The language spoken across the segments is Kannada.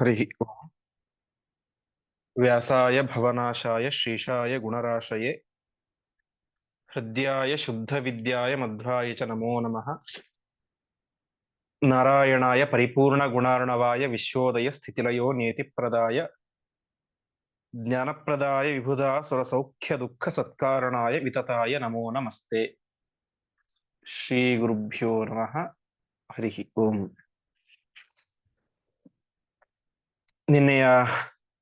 हरिः ओम् व्यासाय भवनाशाय श्रीशाय गुणराशये हृद्याय शुद्धविद्याय मध्वाय च नमो नमः नारायणाय परिपूर्णगुणार्णवाय विश्वोदय स्थितिलयो नेतिप्रदाय ज्ञानप्रदाय विबुधा सुरसौख्यदुःखसत्कारणाय वितताय नमो नमस्ते श्रीगुरुभ्यो नमः हरिः ओम् ನಿನ್ನೆಯ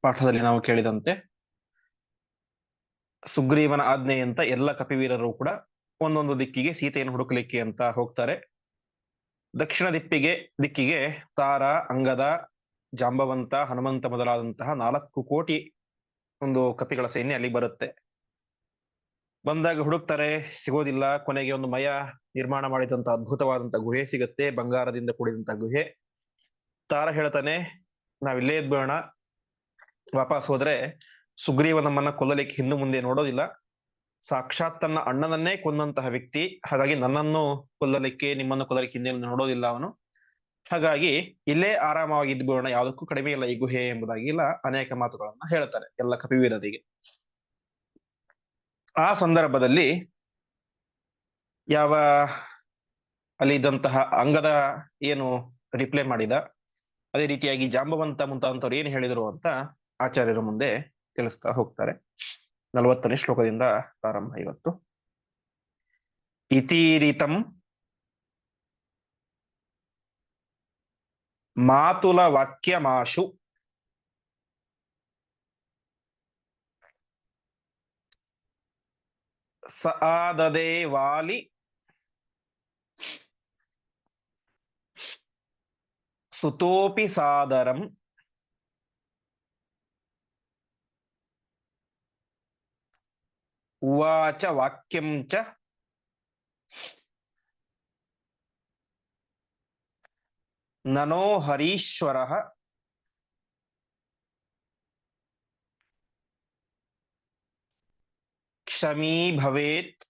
ಪಾಠದಲ್ಲಿ ನಾವು ಕೇಳಿದಂತೆ ಸುಗ್ರೀವನ ಆಜ್ಞೆಯಂತ ಎಲ್ಲ ಕಪಿವೀರರು ಕೂಡ ಒಂದೊಂದು ದಿಕ್ಕಿಗೆ ಸೀತೆಯನ್ನು ಹುಡುಕಲಿಕ್ಕೆ ಅಂತ ಹೋಗ್ತಾರೆ. ದಕ್ಷಿಣ ದಿಪ್ಪಿಗೆ ದಿಕ್ಕಿಗೆ ತಾರ, ಅಂಗದ, ಜಾಂಬವಂತ, ಹನುಮಂತ ಮೊದಲಾದಂತಹ ನಾಲ್ಕು ಕೋಟಿ ಒಂದು ಕಪಿಗಳ ಸೈನ್ಯ ಅಲ್ಲಿ ಬರುತ್ತೆ. ಬಂದಾಗ ಹುಡುಕ್ತಾರೆ, ಸಿಗೋದಿಲ್ಲ, ಕೊನೆಗೆ ಒಂದು ಮಯ ನಿರ್ಮಾಣ ಮಾಡಿದಂತ ಅದ್ಭುತವಾದಂತ ಗುಹೆ ಸಿಗುತ್ತೆ, ಬಂಗಾರದಿಂದ ಕೂಡಿದಂತ ಗುಹೆ. ತಾರ ಹೇಳ್ತಾನೆ ನಾವಿಲ್ಲೇ ಇದ್ಬೇಡ ವಾಪಸ್ ಹೋದ್ರೆ ಸುಗ್ರೀವ ನಮ್ಮನ್ನ ಕೊಲ್ಲಲಿಕ್ಕೆ ಹಿಂದೆ ಮುಂದೆ ನೋಡೋದಿಲ್ಲ ಸಾಕ್ಷಾತ್ ತನ್ನ ಅಣ್ಣನನ್ನೇ ಕೊಂದಂತಹ ವ್ಯಕ್ತಿ. ಹಾಗಾಗಿ ನನ್ನನ್ನು ಕೊಲ್ಲಲಿಕ್ಕೆ, ನಿಮ್ಮನ್ನು ಕೊಲ್ಲಲಿಕ್ಕೆ ಹಿಂದೆ ಮುಂದೆ ನೋಡೋದಿಲ್ಲ ಅವನು. ಹಾಗಾಗಿ ಇಲ್ಲೇ ಆರಾಮವಾಗಿ ಇದ್ಬಿಡೋಣ. ಯಾವುದಕ್ಕೂ ಕಡಿಮೆ ಇಲ್ಲ ಈ ಗುಹೆ ಎಂಬುದಾಗಿ ಅನೇಕ ಮಾತುಗಳನ್ನ ಹೇಳ್ತಾರೆ. ಎಲ್ಲ ಕಪಿವೀರದಿಗೆ ಆ ಸಂದರ್ಭದಲ್ಲಿ ಯಾವ ಅಲ್ಲಿ ಇದ್ದಂತಹ ಅಂಗದ ಏನು ರಿಪ್ಲೈ ಮಾಡಿದ? ಅದೇ ರೀತಿಯಾಗಿ ಜಾಂಬವಂತ ಮುಂತಾದಂಥವ್ರು ಏನ್ ಹೇಳಿದರು ಅಂತ ಆಚಾರ್ಯರ ಮುಂದೆ ತಿಳಿಸ್ತಾ ಹೋಗ್ತಾರೆ. ನಲವತ್ತನೇ ಶ್ಲೋಕದಿಂದ ಪ್ರಾರಂಭ ಇವತ್ತು. ಇತೀರಿತಂ ಮಾತುಲ ವಾಕ್ಯಮಾಶು ಸ ವಾಲಿ ಸುತೋಪಿ ಸಾದರಂ ಉವಾಚ ವಾಕ್ಯಂ ಚ ನನೋ ಹರೀಶ್ವರ ಕ್ಷಮೀ ಭವೇತ್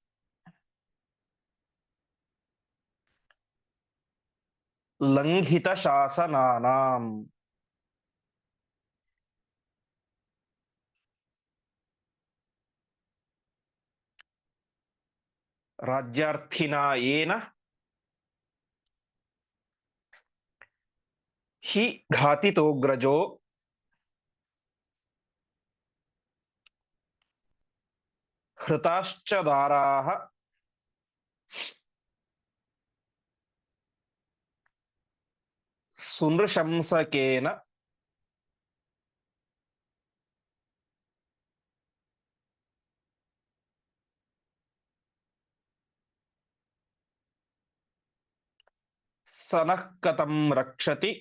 ಲಂಘಿತ ಶಾಸನಾನಾಂ ರಾಜ್ಯಾರ್ಥಿನ ಏನ ಹಿ ಘಾತಿತೋಗ್ರಜೋ ಹೃತಾಶ್ಚ ದಾರಾಹ සුන්රශම්සකේන සනක්කතම් රක්ෂති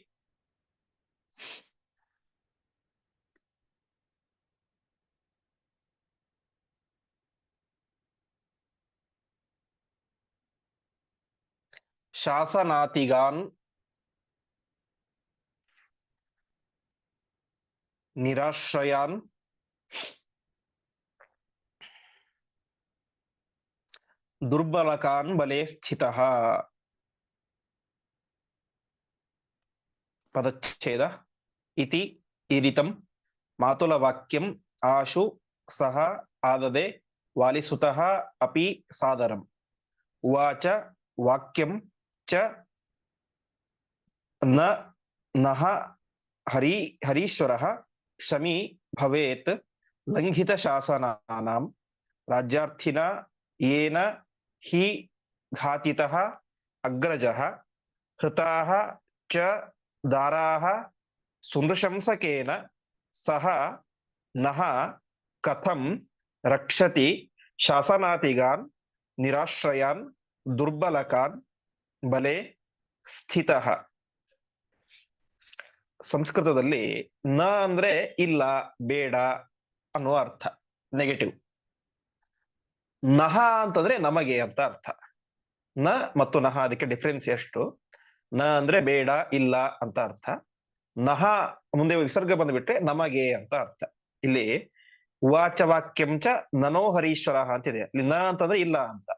ශාසනාතිගාන් ನಿರಾಶ್ರಯಾನ್. ದುರ್ಬಲಕಾನ್ ಬಲೆ ಸ್ಥಿತ. ಪದಚ್ಛೇದ. ಇತಿ ಇರಿತಂ. ಮಾತುಲವಾಕ್ಯಂ. ಆಶು ಸಹ ಆದದೆ. ವಾಲಿಸುತಃ ಅಪಿ ಸಾದರಂ. ಉವಾಚ ವಾಕ್ಯಂ ಚ ನ ನಹ ಹರಿ ಹರೀಶ್ವರಃ. ಶಮಿ ಭವೇತ್ ಲಂಘಿತ ಶಾಸನಾನಾಂ ರಾಜ್ಯಾರ್ಥಿನ ಯೇನ ಹಿ ಘಾತಿತಃ ಅಗ್ರಜಃ ಹೃತಾಃ ಚ ದಾರಾಃ ಸುನೃಶಂಸಕೇನ ಸಹ ನಹ ಕಥಂ ರಕ್ಷತಿ ಶಾಸನಾತಿಗಾನ್ ನಿರಾಶ್ರಯಾನ್ ದುರ್ಬಲಕಾನ್ ಬಲೆ ಸ್ಥಿತಃ ಸಂಸ್ಕೃತದಲ್ಲಿ ನ ಅಂದ್ರೆ ಇಲ್ಲ, ಬೇಡ ಅನ್ನುವ ಅರ್ಥ. ನೆಗೆಟಿವ್ ನಹ ಅಂತಂದ್ರೆ ನಮಗೆ ಅಂತ ಅರ್ಥ. ನ ಮತ್ತು ನಹ ಅದಕ್ಕೆ ಡಿಫ್ರೆನ್ಸ್ ಎಷ್ಟು? ನ ಅಂದ್ರೆ ಬೇಡ, ಇಲ್ಲ ಅಂತ ಅರ್ಥ. ನಹ ಮುಂದೆ ವಿಸರ್ಗ ಬಂದ್ಬಿಟ್ರೆ ನಮಗೆ ಅಂತ ಅರ್ಥ. ಇಲ್ಲಿ ವಾಚವಾಕ್ಯಂಚ ಚ ನನೋ ಹರೀಶ್ವರ ಅಂತಿದೆ. ಇಲ್ಲಿ ನ ಅಂತಂದ್ರೆ ಇಲ್ಲ ಅಂತ.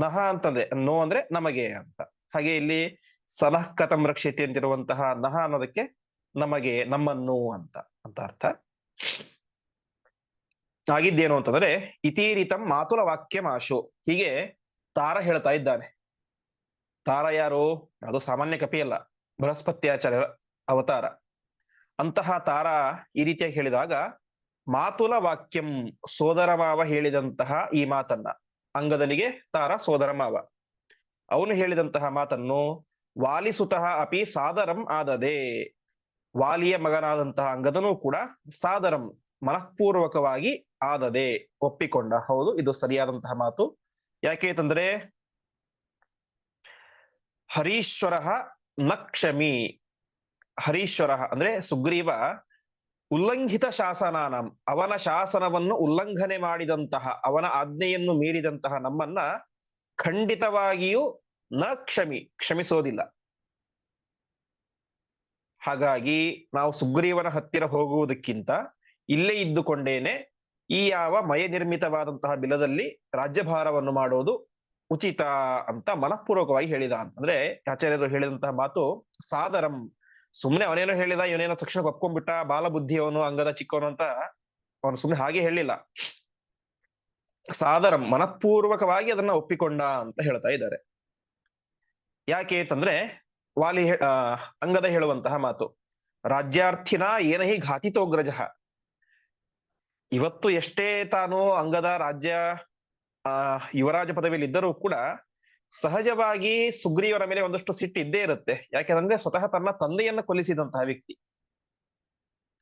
ನಹ ಅಂತಂದ್ರೆ ನೋ ಅಂದ್ರೆ ನಮಗೆ ಅಂತ. ಹಾಗೆ ಇಲ್ಲಿ ಸನಃ ಕಥಂ ರಕ್ಷಿತಿ ಅಂತಿರುವಂತಹ ನಹ ಅನ್ನೋದಕ್ಕೆ ನಮಗೆ ನಮ್ಮನ್ನು ಅಂತ ಅಂತ ಅರ್ಥ. ಆಗಿದ್ದೇನು ಅಂತಂದ್ರೆ, ಇತೀರಿತಂ ಮಾತುಲ ವಾಕ್ಯಮಾಶು. ಹೀಗೆ ತಾರ ಹೇಳ್ತಾ ಇದ್ದಾನೆ. ತಾರ ಯಾರು? ಅದು ಸಾಮಾನ್ಯ ಕಪಿ ಅಲ್ಲ ಬೃಹಸ್ಪತ್ಯಾಚಾರ್ಯ ಅವತಾರ. ಅಂತಹ ತಾರ ಈ ರೀತಿಯಾಗಿ ಹೇಳಿದಾಗ, ಮಾತುಲ ವಾಕ್ಯಂ ಸೋದರ ಮಾವ ಹೇಳಿದಂತಹ ಈ ಮಾತನ್ನ. ಅಂಗದನಿಗೆ ತಾರ ಸೋದರ ಮಾವ. ಅವನು ಹೇಳಿದಂತಹ ಮಾತನ್ನು ವಾಲಿಸುತಃ ಅಪಿ ಸಾದರಂ ಆದದೆ. ವಾಲಿಯ ಮಗನಾದಂತಹ ಅಂಗದನೂ ಕೂಡ ಸಾದರಂ ಮನಃಪೂರ್ವಕವಾಗಿ ಆದದೆ ಒಪ್ಪಿಕೊಂಡ. ಹೌದು, ಇದು ಸರಿಯಾದಂತಹ ಮಾತು. ಯಾಕೆ ಅಂತಂದ್ರೆ, ಹರೀಶ್ವರ ನಕ್ಷಮಿ. ಕ್ಷಮಿ ಹರೀಶ್ವರ ಅಂದ್ರೆ ಸುಗ್ರೀವ ಉಲ್ಲಂಘಿತ ಶಾಸನಾನಂ. ಅವನ ಶಾಸನವನ್ನು ಉಲ್ಲಂಘನೆ ಮಾಡಿದಂತಹ, ಅವನ ಆಜ್ಞೆಯನ್ನು ಮೀರಿದಂತಹ ನಮ್ಮನ್ನ ಖಂಡಿತವಾಗಿಯೂ ನ ಕ್ಷಮಿ ಕ್ಷಮಿಸೋದಿಲ್ಲ. ಹಾಗಾಗಿ ನಾವು ಸುಗ್ರೀವನ ಹತ್ತಿರ ಹೋಗುವುದಕ್ಕಿಂತ ಇಲ್ಲೇ ಇದ್ದುಕೊಂಡೇನೆ ಈ ಯಾವ ಮಯ ನಿರ್ಮಿತವಾದಂತಹ ಬಿಲದಲ್ಲಿ ರಾಜ್ಯಭಾರವನ್ನು ಮಾಡೋದು ಉಚಿತ ಅಂತ ಮನಃಪೂರ್ವಕವಾಗಿ ಹೇಳಿದ. ಅಂತಂದ್ರೆ ಆಚಾರ್ಯರು ಹೇಳಿದಂತಹ ಮಾತು ಸಾದರಂ. ಸುಮ್ನೆ ಅವನೇನೋ ಹೇಳಿದ, ಇವನೇನೋ ತಕ್ಷಣ ಒಪ್ಕೊಂಡ್ಬಿಟ್ಟ ಬಾಲ ಬುದ್ಧಿಯವನು ಅಂಗದ ಚಿಕ್ಕವನು ಅಂತ ಅವನು ಸುಮ್ನೆ ಹಾಗೆ ಹೇಳಿಲ್ಲ. ಸಾದರಂ ಮನಃಪೂರ್ವಕವಾಗಿ ಅದನ್ನ ಒಪ್ಪಿಕೊಂಡ ಅಂತ ಹೇಳ್ತಾ ಇದ್ದಾರೆ. ಯಾಕೆ ಅಂತಂದ್ರೆ ವಾಲಿ ಅಂಗದ ಹೇಳುವಂತಹ ಮಾತು. ರಾಜ್ಯಾರ್ಥಿನ ಏನಹಿ ಘಾತಿತೋಗ್ರಜ ಇವತ್ತು ಎಷ್ಟೇ ತಾನು ಅಂಗದ ರಾಜ್ಯ ಯುವರಾಜ ಪದವಿಯಲ್ಲಿ ಇದ್ದರೂ ಕೂಡ ಸಹಜವಾಗಿ ಸುಗ್ರೀವರ ಮೇಲೆ ಒಂದಷ್ಟು ಸಿಟ್ಟು ಇದ್ದೇ ಇರುತ್ತೆ. ಯಾಕೆಂದ್ರೆ ಸ್ವತಃ ತನ್ನ ತಂದೆಯನ್ನ ಕೊಲಿಸಿದಂತಹ ವ್ಯಕ್ತಿ.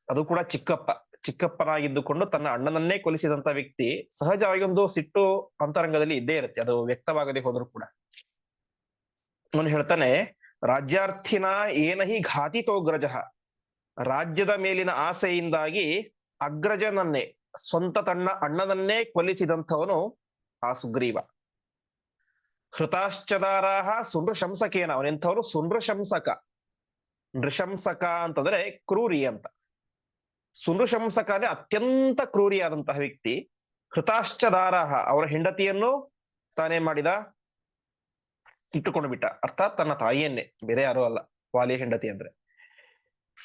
ಅದು ಕೂಡ ಚಿಕ್ಕಪ್ಪ. ಚಿಕ್ಕಪ್ಪನಾಗಿದ್ದುಕೊಂಡು ತನ್ನ ಅಣ್ಣನನ್ನೇ ಕೊಲಿಸಿದಂತಹ ವ್ಯಕ್ತಿ ಸಹಜವಾಗಿ ಒಂದು ಸಿಟ್ಟು ಅಂತರಂಗದಲ್ಲಿ ಇದ್ದೇ ಇರುತ್ತೆ. ಅದು ವ್ಯಕ್ತವಾಗದೆ ಹೋದ್ರು ಕೂಡ. ಅವನು ಹೇಳ್ತಾನೆ ರಾಜ್ಯಾರ್ಥಿನ ಏನಹಿ ಘಾತಿತೋಗ್ರಜ ರಾಜ್ಯದ ಮೇಲಿನ ಆಸೆಯಿಂದಾಗಿ ಅಗ್ರಜನನ್ನೇ, ಸ್ವಂತ ತನ್ನ ಅಣ್ಣನನ್ನೇ ಕೊಲಿಸಿದಂಥವನು ಆ ಸುಗ್ರೀವ. ಹೃತಾಶ್ಚದಾರಾಹ ಸುನೃಶಂಸಕೇನ, ಅವನೆಂಥವನು ಸುನೃಶಂಸಕ. ನೃಶಂಸಕ ಅಂತಂದ್ರೆ ಕ್ರೂರಿ ಅಂತ. ಸುನೃಶಂಸಕ ಅಂದ್ರೆ ಅತ್ಯಂತ ಕ್ರೂರಿಯಾದಂತಹ ವ್ಯಕ್ತಿ. ಹೃತಾಶ್ಚದಾರಾಹ, ಅವರ ಹೆಂಡತಿಯನ್ನು ತಾನೇ ಮಾಡಿದ ಇಟ್ಟುಕೊಂಡು ಬಿಟ್ಟ. ಅರ್ಥಾತ್ ತನ್ನ ತಾಯಿಯನ್ನೇ, ಬೇರೆ ಯಾರು ಅಲ್ಲ ವಾಲಿ ಹೆಂಡತಿ ಅಂದ್ರೆ.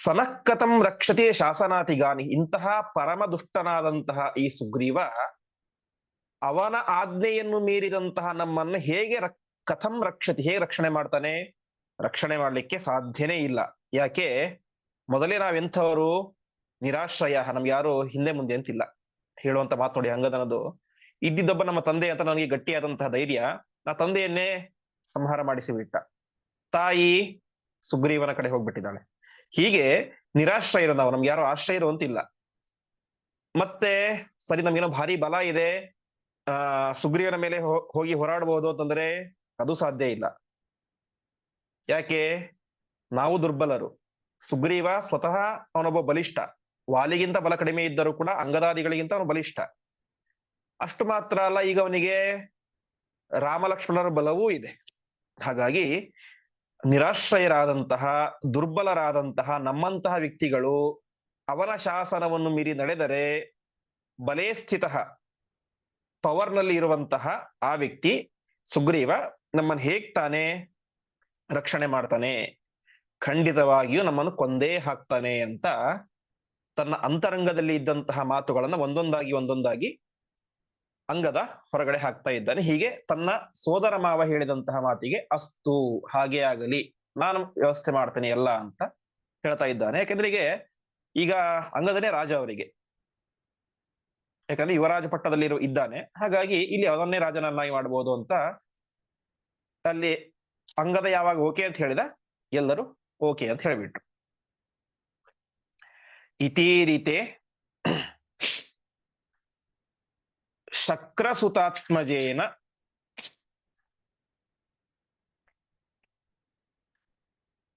ಸನಕ್ಕತಂ ರಕ್ಷತೆ ಶಾಸನಾತಿಗಾನಿ ಇಂತಹ ಪರಮ ದುಷ್ಟನಾದಂತಹ ಈ ಸುಗ್ರೀವ ಅವನ ಆಜ್ಞೆಯನ್ನು ಮೀರಿದಂತಹ ನಮ್ಮನ್ನು ಹೇಗೆ ಕಥಂ ರಕ್ಷತಿ, ಹೇಗೆ ರಕ್ಷಣೆ ಮಾಡ್ತಾನೆ? ರಕ್ಷಣೆ ಮಾಡ್ಲಿಕ್ಕೆ ಸಾಧ್ಯನೇ ಇಲ್ಲ. ಯಾಕೆ? ಮೊದಲೇ ನಾವೆಂಥವರು ನಿರಾಶ್ರಯ, ನಮ್ಗೆ ಯಾರು ಹಿಂದೆ ಮುಂದೆ ಅಂತಿಲ್ಲ. ಹೇಳುವಂತ ಮಾತು ನೋಡಿ ಹಂಗದನದು. ಇದ್ದಿದ್ದೊಬ್ಬ ನಮ್ಮ ತಂದೆ ಅಂತ ನನಗೆ ಗಟ್ಟಿಯಾದಂತಹ ಧೈರ್ಯ. ನಾ ತಂದೆಯನ್ನೇ ಸಂಹಾರ ಮಾಡಿಸಿ ಬಿಟ್ಟ. ತಾಯಿ ಸುಗ್ರೀವನ ಕಡೆ ಹೋಗ್ಬಿಟ್ಟಿದ್ದಾಳೆ. ಹೀಗೆ ನಿರಾಶ್ರಯರು ನಾವು, ನಮ್ಗೆ ಯಾರೋ ಆಶ್ರಯರು ಅಂತಿಲ್ಲ. ಮತ್ತೆ ಸರಿ ನಮ್ಗೇನೋ ಭಾರಿ ಬಲ ಇದೆ. ಆ, ಸುಗ್ರೀವನ ಮೇಲೆ ಹೋಗಿ ಹೋರಾಡಬಹುದು ಅಂತಂದ್ರೆ ಅದು ಸಾಧ್ಯ ಇಲ್ಲ. ಯಾಕೆ? ನಾವು ದುರ್ಬಲರು. ಸುಗ್ರೀವ ಸ್ವತಃ ಅವನೊಬ್ಬ ಬಲಿಷ್ಠ. ವಾಲಿಗಿಂತ ಬಲ ಕಡಿಮೆ ಇದ್ದರೂ ಕೂಡ ಅಂಗದಾದಿಗಳಿಗಿಂತ ಅವನು ಬಲಿಷ್ಠ. ಅಷ್ಟು ಮಾತ್ರ ಅಲ್ಲ, ಈಗ ಅವನಿಗೆ ರಾಮಲಕ್ಷ್ಮಣರ ಬಲವೂ ಇದೆ. ಹಾಗಾಗಿ ನಿರಾಶ್ರಯರಾದಂತಹ, ದುರ್ಬಲರಾದಂತಹ ನಮ್ಮಂತಹ ವ್ಯಕ್ತಿಗಳು ಅವನ ಶಾಸನವನ್ನು ಮೀರಿ ನಡೆದರೆ ಬಲೇ ಸ್ಥಿತ ಪವರ್ನಲ್ಲಿ ಇರುವಂತಹ ಆ ವ್ಯಕ್ತಿ ಸುಗ್ರೀವ ನಮ್ಮನ್ನು ಹೇಗ್ ತಾನೇ ರಕ್ಷಣೆ ಮಾಡ್ತಾನೆ? ಖಂಡಿತವಾಗಿಯೂ ನಮ್ಮನ್ನು ಕೊಂದೇ ಹಾಕ್ತಾನೆ ಅಂತ ತನ್ನ ಅಂತರಂಗದಲ್ಲಿ ಇದ್ದಂತಹ ಮಾತುಗಳನ್ನ ಒಂದೊಂದಾಗಿ ಒಂದೊಂದಾಗಿ ಅಂಗದ ಹೊರಗಡೆ ಹಾಕ್ತಾ ಇದ್ದಾನೆ. ಹೀಗೆ ತನ್ನ ಸೋದರ ಮಾವ ಹೇಳಿದಂತಹ ಮಾತಿಗೆ ಅಸ್ತು, ಹಾಗೆ ಆಗಲಿ, ನಾನು ವ್ಯವಸ್ಥೆ ಮಾಡ್ತೇನೆ ಎಲ್ಲ ಅಂತ ಹೇಳ್ತಾ ಇದ್ದಾನೆ. ಯಾಕಂದ್ರೆ ಈಗ ಈಗ ಅಂಗದನೇ ರಾಜ ಅವರಿಗೆ. ಯಾಕಂದ್ರೆ ಯುವರಾಜ ಪಟ್ಟದಲ್ಲಿ ಇದ್ದಾನೆ. ಹಾಗಾಗಿ ಇಲ್ಲಿ ಅವನನ್ನೇ ರಾಜನನ್ನಾಗಿ ಮಾಡಬಹುದು ಅಂತ ಅಲ್ಲಿ ಅಂಗದ ಯಾವಾಗ ಓಕೆ ಅಂತ ಹೇಳಿದ, ಎಲ್ಲರೂ ಓಕೆ ಅಂತ ಹೇಳಿಬಿಟ್ರು. ಇತೀ ಶಕ್ರಸುತಾತ್ಮಜೇನ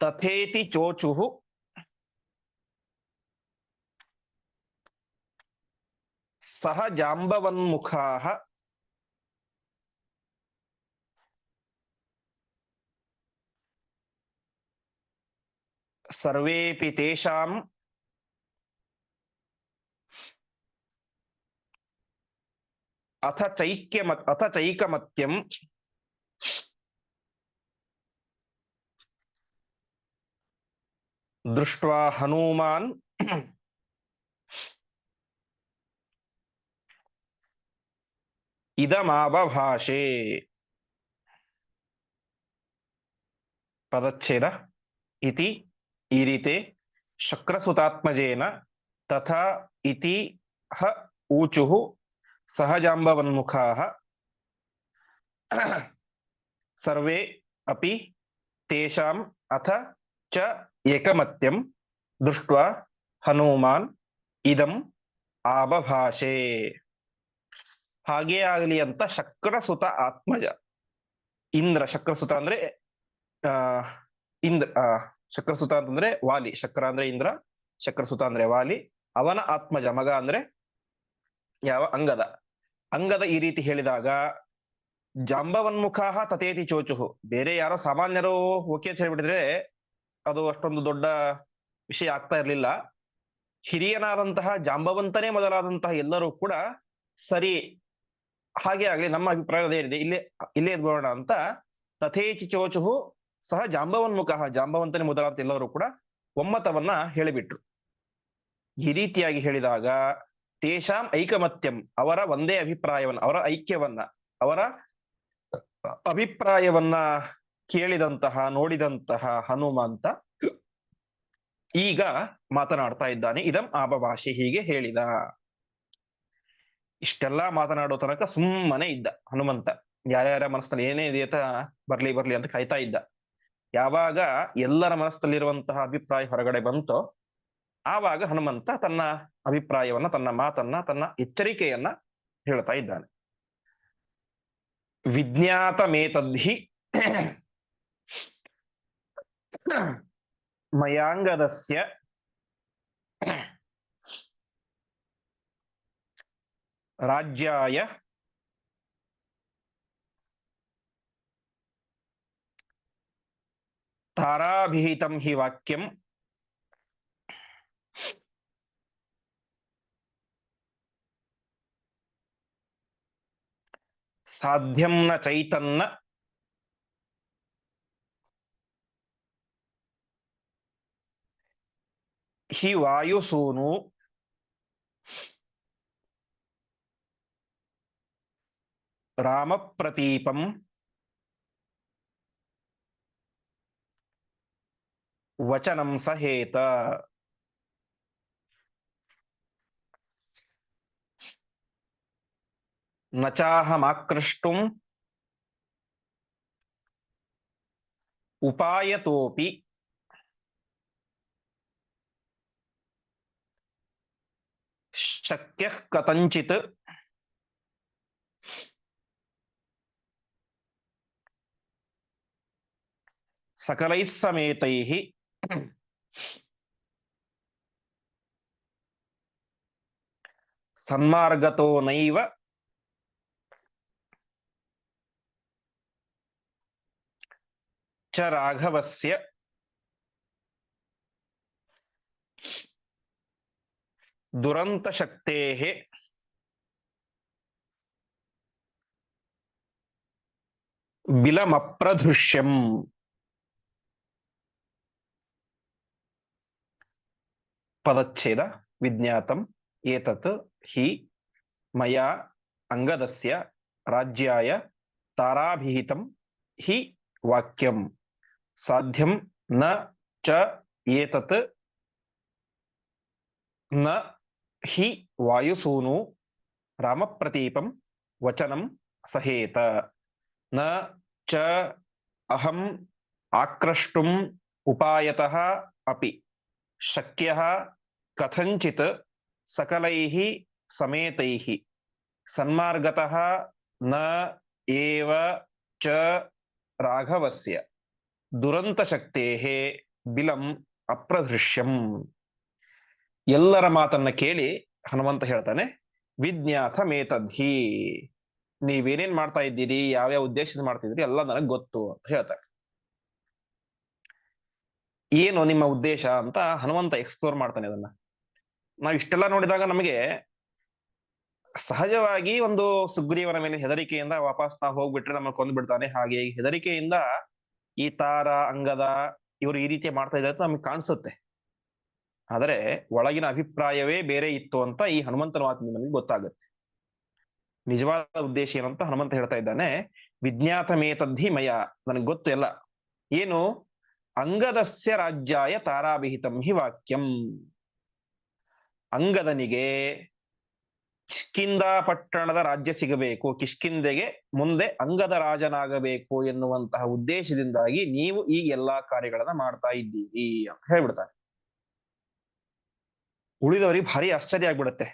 ತಥೇತಿ ಚೋಚುಃ ಸಹ ಜಾಂಬವನ್ಮುಖಾಃ ಸರ್ವೇಪಿ ತೇಷಾಂ ಅಥ ಚೈಕ್ಯಮತ್ ಅಥ ಚೈಕಮತ್ಯಂ ದೃಷ್ಟ್ವಾ ಹನುಮಾನ್ ಇದಮಾವಭಾಷೆ ಪದಚ್ಛೇದ ಇತಿ ಈ ರೀತಿ ಶಕ್ರಸುತಾತ್ಮಜೇನ ತಥಾ ಇತಿ ಹ ಊಚುಃ ಸಹಜಾಂಬವನ್ಮುಖಾಃ ಸರ್ವೇ ಅಪಿ ತೇಷಾಂ ಅಥ ಚ ಏಕಮತ್ಯಂ ದೃಷ್ಟ್ವಾ ಹನುಮಾನ್ ಇದಂ ಆಬಭಾಷೆ. ಹಾಗೇ ಆಗಲಿ ಅಂತ ಶಕ್ರಸುತ ಆತ್ಮಜ. ಇಂದ್ರ, ಶಕ್ರಸುತ ಅಂದ್ರೆ, ಆ, ಇಂದ್ರ, ಆ, ಶಕ್ರಸುತ ಅಂತಂದ್ರೆ ವಾಲಿ. ಶಕ್ರ ಅಂದ್ರೆ ಇಂದ್ರ, ಶಕ್ರಸುತ ಅಂದ್ರೆ ವಾಲಿ. ಅವನ ಆತ್ಮಜ, ಮಗ ಅಂದ್ರೆ ಯಾವ? ಅಂಗದ. ಅಂಗದ ಈ ರೀತಿ ಹೇಳಿದಾಗ ಜಾಂಬವನ್ಮುಖ ತತೇತಿ ಚೋಚುಹು. ಬೇರೆ ಯಾರೋ ಸಾಮಾನ್ಯರು ಓಕೆ ಅಂತ ಹೇಳ್ಬಿಟ್ಟಿದ್ರೆ, ಅದು ಅಷ್ಟೊಂದು ದೊಡ್ಡ ವಿಷಯ ಆಗ್ತಾ ಇರಲಿಲ್ಲ. ಹಿರಿಯನಾದಂತಹ ಜಾಂಬವಂತನೇ ಮೊದಲಾದಂತಹ ಎಲ್ಲರೂ ಕೂಡ ಸರಿ, ಹಾಗೆ ಆಗಲಿ, ನಮ್ಮ ಅಭಿಪ್ರಾಯ ಅದೇ ಇದೆ. ಇಲ್ಲೇ ಇಲ್ಲೇ ಎದ್ಬೋಣ ಅಂತ ತಥೇಚಿ ಚೋಚುಹು ಸಹ ಜಾಂಬವನ್ಮುಖ ಜಾಂಬವಂತನೇ ಮೊದಲಾದಂತ ಎಲ್ಲರೂ ಕೂಡ ಒಮ್ಮತವನ್ನ ಹೇಳಿಬಿಟ್ರು. ಈ ರೀತಿಯಾಗಿ ಹೇಳಿದಾಗ ತೇಷಾಂ ಐಕಮತ್ಯಂ ಅವರ ಒಂದೇ ಅಭಿಪ್ರಾಯವನ್ನ, ಅವರ ಐಕ್ಯವನ್ನ, ಅವರ ಅಭಿಪ್ರಾಯವನ್ನ ಕೇಳಿದಂತಹ, ನೋಡಿದಂತಹ ಹನುಮಂತ ಈಗ ಮಾತನಾಡ್ತಾ ಇದ್ದಾನೆ. ಇದಂ ಆಬಭಾಷೆ ಹೀಗೆ ಹೇಳಿದ. ಇಷ್ಟೆಲ್ಲಾ ಮಾತನಾಡೋ ತನಕ ಸುಮ್ಮನೆ ಇದ್ದ ಹನುಮಂತ. ಯಾರ್ಯಾರ ಮನಸ್ಸಲ್ಲಿ ಏನೇ ಇದೆ ಬರ್ಲಿ ಬರ್ಲಿ ಅಂತ ಕಾಯ್ತಾ ಇದ್ದ. ಯಾವಾಗ ಎಲ್ಲರ ಮನಸ್ಸಲ್ಲಿರುವಂತಹ ಅಭಿಪ್ರಾಯ ಹೊರಗಡೆ ಬಂತೋ ಆವಾಗ ಹನುಮಂತ ತನ್ನ ಅಭಿಪ್ರಾಯವನ್ನ, ತನ್ನ ಮಾತನ್ನ, ತನ್ನ ಎಚ್ಚರಿಕೆಯನ್ನ ಹೇಳ್ತಾ ಇದ್ದಾನೆ. ವಿಜ್ಞಾತಮೇತದ್ಧಿ ಮಯಾಂಗದಸ್ಯ ರಾಜ್ಯಾಯ ತಾರಾಭಿಹಿತಂ ಹಿ ವಾಕ್ಯಂ ಸಾಧ್ಯಂ ನ ಚೈತನ್ನ ಹಿ ವಾಯುಸೂನು ರಾಮಪ್ರತೀಪಂ ವಚನಂ ಸಹೇತ నచాహమాకృష్టుం ఉపాయతోపి శక్య కథంచిత్ సకలైః సమేతైః సన్మార్గతో నైవ च राघवस्य दुरन्तशक्तेः बिलमप्रधृश्यम् पदच्छेद विज्ञातम्। एतत् हि मया अङ्गदस्य राज्याय ताराभिहितं हि वाक्यम्। ಸಾಧ್ಯಂ ನ ಚ ಏತತ್ನ ಹಿ ವಾಯುಸೂನು ರಾಮಪ್ರತೀಪಂ ವಚನಂ ಸಹೇತ ನ ಚ ಅಹಂ ಆಕ್ರಷ್ಟುಂ ಉಪಾಯತಃ ಅಪಿ ಶಕ್ಯಃ ಕಥಂಚಿತ್ ಸಕಲೈಃ ಸಮೇತೈಃ ಸನ್ಮಾರ್ಗತಃ ನ ಏವ ಚ ರಾಘವಸ್ಯ ದುರಂತಶಕ್ತೇಃ ಬಿಲಂ ಅಪ್ರದೃಶ್ಯಂ. ಎಲ್ಲರ ಮಾತನ್ನ ಕೇಳಿ ಹನುಮಂತ ಹೇಳ್ತಾನೆ ವಿಜ್ಞಾತ ಮೇತದ್ಹಿ ನೀವೇನೇನ್ ಮಾಡ್ತಾ ಇದ್ದೀರಿ, ಯಾವ್ಯಾವ ಉದ್ದೇಶದಿಂದ ಮಾಡ್ತಿದ್ರಿ, ಎಲ್ಲ ನನಗ್ ಗೊತ್ತು ಅಂತ ಹೇಳ್ತಾರೆ ಏನು ನಿಮ್ಮ ಉದ್ದೇಶ ಅಂತ ಹನುಮಂತ ಎಕ್ಸ್ಪ್ಲೋರ್ ಮಾಡ್ತಾನೆ ಅದನ್ನ. ನಾವು ಇಷ್ಟೆಲ್ಲ ನೋಡಿದಾಗ ನಮಗೆ ಸಹಜವಾಗಿ ಒಂದು ಸುಗ್ರೀವನ ಮೇಲೆ ಹೆದರಿಕೆಯಿಂದ ವಾಪಸ್ ನಾವು ಹೋಗ್ಬಿಟ್ರೆ ನಮ್ಮ ಕೊಂದು ಬಿಡ್ತಾನೆ ಹಾಗೆ ಹೆದರಿಕೆಯಿಂದ ಈ ತಾರ ಅಂಗದ ಇವರು ಈ ರೀತಿ ಮಾಡ್ತಾ ಇದ್ದಾರೆ ಅಂತ ನಮ್ಗೆ ಕಾಣಿಸುತ್ತೆ. ಆದರೆ ಒಳಗಿನ ಅಭಿಪ್ರಾಯವೇ ಬೇರೆ ಇತ್ತು ಅಂತ ಈ ಹನುಮಂತನ ಮಾತಿನಿಂದ ನಮಗೆ ಗೊತ್ತಾಗುತ್ತೆ. ನಿಜವಾದ ಉದ್ದೇಶ ಏನಂತ ಹನುಮಂತ ಹೇಳ್ತಾ ಇದ್ದಾನೆ, ವಿಜ್ಞಾತಮೇತದ್ಧಿ ಮಯ, ನನಗೆ ಗೊತ್ತು ಎಲ್ಲ. ಏನು? ಅಂಗದಸ್ಯ ರಾಜ್ಯಾಯ ತಾರಾಭಿಹಿತಂ ಹಿ ವಾಕ್ಯಂ. ಅಂಗದನಿಗೆ ಕಿಷ್ಕಿಂದ ಪಟ್ಟಣದ ರಾಜ್ಯ ಸಿಗಬೇಕು. ಕಿಷ್ಕಿಂದೆಗೆ ಮುಂದೆ ಅಂಗದ ರಾಜನಾಗಬೇಕು ಎನ್ನುವಂತಹ ಉದ್ದೇಶದಿಂದಾಗಿ ನೀವು ಈ ಎಲ್ಲಾ ಕಾರ್ಯಗಳನ್ನ ಮಾಡ್ತಾ ಇದ್ದೀರಿ ಅಂತ ಹೇಳ್ಬಿಡ್ತಾರೆ. ಉಳಿದವರಿಗೆ ಭಾರಿ ಆಶ್ಚರ್ಯ ಆಗ್ಬಿಡುತ್ತೆ.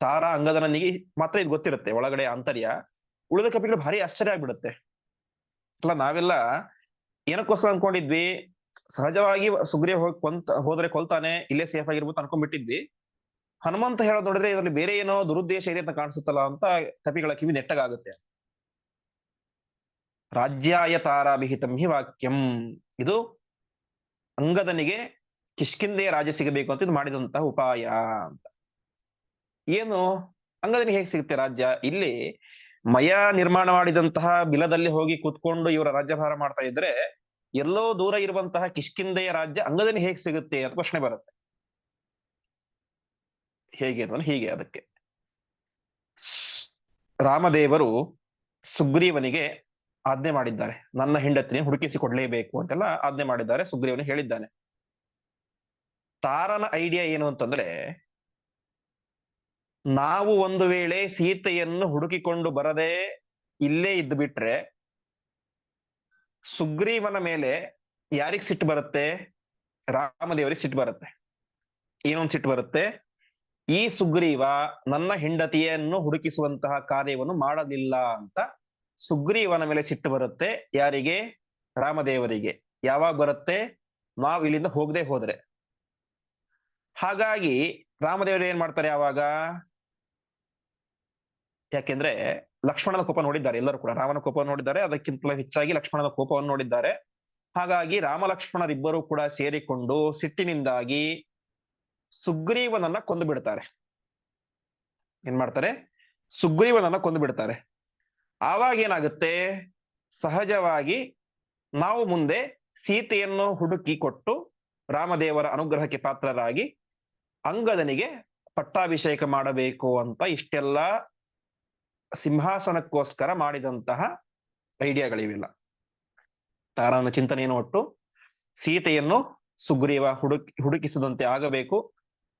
ತಾರ ಅಂಗದನಿಗೆ ಮಾತ್ರ ಇದು ಗೊತ್ತಿರುತ್ತೆ, ಒಳಗಡೆ ಆಂತರ್ಯ. ಉಳಿದ ಕಪಿಗಳು ಭಾರಿ ಆಶ್ಚರ್ಯ ಆಗ್ಬಿಡುತ್ತೆ. ಅಲ್ಲ, ನಾವೆಲ್ಲ ಏನಕ್ಕೋಸ್ಕರ ಅನ್ಕೊಂಡಿದ್ವಿ? ಸಹಜವಾಗಿ ಸುಗ್ರೀವ ಹೋಗಿ ಕೊಂತ ಹೋದ್ರೆ ಕೊಲ್ತಾನೆ, ಇಲ್ಲೇ ಸೇಫ್ ಆಗಿರ್ಬೋದು ಅನ್ಕೊಂಡ್ಬಿಟ್ಟಿದ್ವಿ. ಹನುಮಂತ ಹೇಳೋದ್ ನೋಡಿದ್ರೆ ಇದರಲ್ಲಿ ಬೇರೆ ಏನೋ ದುರುದ್ದೇಶ ಇದೆ ಅಂತ ಕಾಣಿಸುತ್ತಲ್ಲ ಅಂತ ಕಪಿಗಳ ಕಿವಿ ನೆಟ್ಟಗಾಗುತ್ತೆ. ರಾಜ್ಯಾಯ ತಾರಾಭಿಹಿತಂ ಹಿ ವಾಕ್ಯಂ. ಇದು ಅಂಗದನಿಗೆ ಕಿಷ್ಕಿಂದೆ ರಾಜ್ಯ ಸಿಗಬೇಕು ಅಂತ ಇದು ಮಾಡಿದಂತಹ ಉಪಾಯ ಅಂತ. ಏನು? ಅಂಗದನಿಗೆ ಹೇಗೆ ಸಿಗುತ್ತೆ ರಾಜ್ಯ? ಇಲ್ಲಿ ಮಯ ನಿರ್ಮಾಣ ಮಾಡಿದಂತಹ ಬಿಲದಲ್ಲಿ ಹೋಗಿ ಕೂತ್ಕೊಂಡು ಇವರ ರಾಜ್ಯಭಾರ ಮಾಡ್ತಾ ಇದ್ರೆ ಎಲ್ಲೋ ದೂರ ಇರುವಂತಹ ಕಿಷ್ಕಿಂದೆಯ ರಾಜ್ಯ ಅಂಗದನಿಗೆ ಹೇಗೆ ಸಿಗುತ್ತೆ ಅಂತ ಪ್ರಶ್ನೆ ಬರುತ್ತೆ. ಹೇಗೆ ಅಂದ್ರೆ ಹೀಗೆ ಅದಕ್ಕೆ. ರಾಮದೇವರು ಸುಗ್ರೀವನಿಗೆ ಆಜ್ಞೆ ಮಾಡಿದ್ದಾರೆ. ನನ್ನ ಹೆಂಡತಿಯನ್ನು ಹುಡುಕಿಸಿ ಕೊಡ್ಲೇಬೇಕು ಅಂತೆಲ್ಲ ಆಜ್ಞೆ ಮಾಡಿದ್ದಾರೆ, ಸುಗ್ರೀವನು ಹೇಳಿದ್ದಾನೆ. ತಾರನ ಐಡಿಯಾ ಏನು ಅಂತಂದ್ರೆ, ನಾವು ಒಂದು ವೇಳೆ ಸೀತೆಯನ್ನು ಹುಡುಕಿಕೊಂಡು ಬರದೆ ಇಲ್ಲೇ ಇದ್ದು ಬಿಟ್ರೆ, ಸುಗ್ರೀವನ ಮೇಲೆ ಯಾರಿಗ್ ಸಿಟ್ಟು ಬರುತ್ತೆ? ರಾಮದೇವರಿಗೆ ಸಿಟ್ಟು ಬರುತ್ತೆ. ಏನೊಂದು ಸಿಟ್ಟು ಬರುತ್ತೆ? ಈ ಸುಗ್ರೀವ ನನ್ನ ಹೆಂಡತಿಯನ್ನು ಹುಡುಕಿಸುವಂತಹ ಕಾರ್ಯವನ್ನು ಮಾಡಲಿಲ್ಲ ಅಂತ ಸುಗ್ರೀವನ ಮೇಲೆ ಸಿಟ್ಟು ಬರುತ್ತೆ. ಯಾರಿಗೆ? ರಾಮದೇವರಿಗೆ. ಯಾವಾಗ ಬರುತ್ತೆ? ನಾವು ಇಲ್ಲಿಂದ ಹೋಗದೆ ಹೋದ್ರೆ. ಹಾಗಾಗಿ ರಾಮದೇವರು ಏನ್ ಮಾಡ್ತಾರೆ ಯಾವಾಗ ಯಾಕೆಂದ್ರೆ ಲಕ್ಷ್ಮಣನ ಕೋಪ ನೋಡಿದ್ದಾರೆ. ಎಲ್ಲರೂ ಕೂಡ ರಾಮನ ಕೋಪ ನೋಡಿದ್ದಾರೆ. ಅದಕ್ಕಿಂತ ಹೆಚ್ಚಾಗಿ ಲಕ್ಷ್ಮಣನ ಕೋಪವನ್ನು ನೋಡಿದ್ದಾರೆ. ಹಾಗಾಗಿ ರಾಮ ಲಕ್ಷ್ಮಣರಿಬ್ಬರೂ ಕೂಡ ಸೇರಿಕೊಂಡು ಸಿಟ್ಟಿನಿಂದಾಗಿ ಸುಗ್ರೀವನನ್ನ ಕೊಂದು ಬಿಡ್ತಾರೆ. ಏನ್ ಮಾಡ್ತಾರೆ? ಸುಗ್ರೀವನನ್ನ ಕೊಂದು ಬಿಡ್ತಾರೆ. ಆವಾಗ ಏನಾಗುತ್ತೆ? ಸಹಜವಾಗಿ ನಾವು ಮುಂದೆ ಸೀತೆಯನ್ನು ಹುಡುಕಿ ಕೊಟ್ಟು ರಾಮದೇವರ ಅನುಗ್ರಹಕ್ಕೆ ಪಾತ್ರರಾಗಿ ಅಂಗದನಿಗೆ ಪಟ್ಟಾಭಿಷೇಕ ಮಾಡಬೇಕು ಅಂತ ಇಷ್ಟೆಲ್ಲ ಸಿಂಹಾಸನಕ್ಕೋಸ್ಕರ ಮಾಡಿದಂತಹ ಐಡಿಯಾಗಳಿವಿಲ್ಲ. ತಾರನ ಚಿಂತನೆಯನ್ನು ಒಟ್ಟು ಸೀತೆಯನ್ನು ಸುಗ್ರೀವ ಹುಡುಕಿ ಹುಡುಕಿಸದಂತೆ ಆಗಬೇಕು.